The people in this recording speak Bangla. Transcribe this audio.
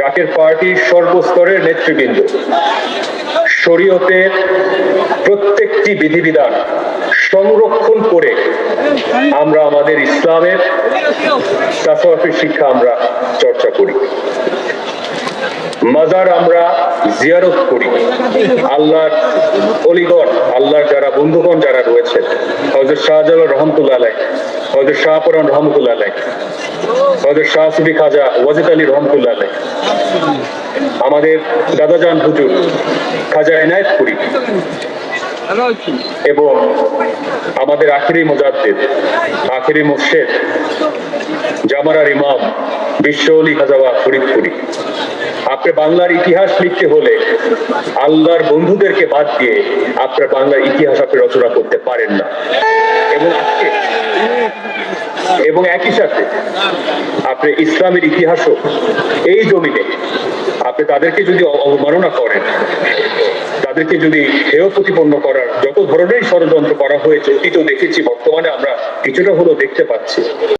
জাতীয় পার্টির সর্বস্তরের নেতৃবৃন্দ। শরীয়তের প্রত্যেকটি বিধিবিধান সংরক্ষণ করে আমরা আমাদের ইসলামের তাসাওয়াফের শিক্ষা আমরা চর্চা করি। মাজার আমরা জিয়ারত করি। আল্লাহর অলিগণ আল্লাহর যারা বন্ধুগণ যারা রয়েছেন হজরত শাহজালাল রহমতুল্লাহ আলাই হজরত শাহপুরান রহমতুল্লাহ হজরত শাহ সুফি খাজা ওয়াজিদ আলী রহমতুল্লাহ আমাদের দাদাজান হুজুর খাজা এনায়েত করি এবং আমাদের আখিরি মুজাদ্দিদ, আখিরি মুর্শেদ, জামারার ইমাম বিশ্ব অলি খাজাওয়া ফরিদপুরি। আপনি বাংলার ইতিহাস লিখতে হলে আল্লাহর বন্ধুদেরকে বাদ দিয়ে আপনার বাংলার ইতিহাস আপনি রচনা করতে পারেন না। এবং এবং একই সাথে আপনি ইসলামের ইতিহাসও এই জমিতে আপনি তাদেরকে যদি অবমাননা করেন, তাদেরকে যদি হেয় প্রতিপন্ন করার যত ধরনের ষড়যন্ত্র করা হয়েছে অতীত দেখেছি, বর্তমানে আমরা কিছুটা হলেও দেখতে পাচ্ছি।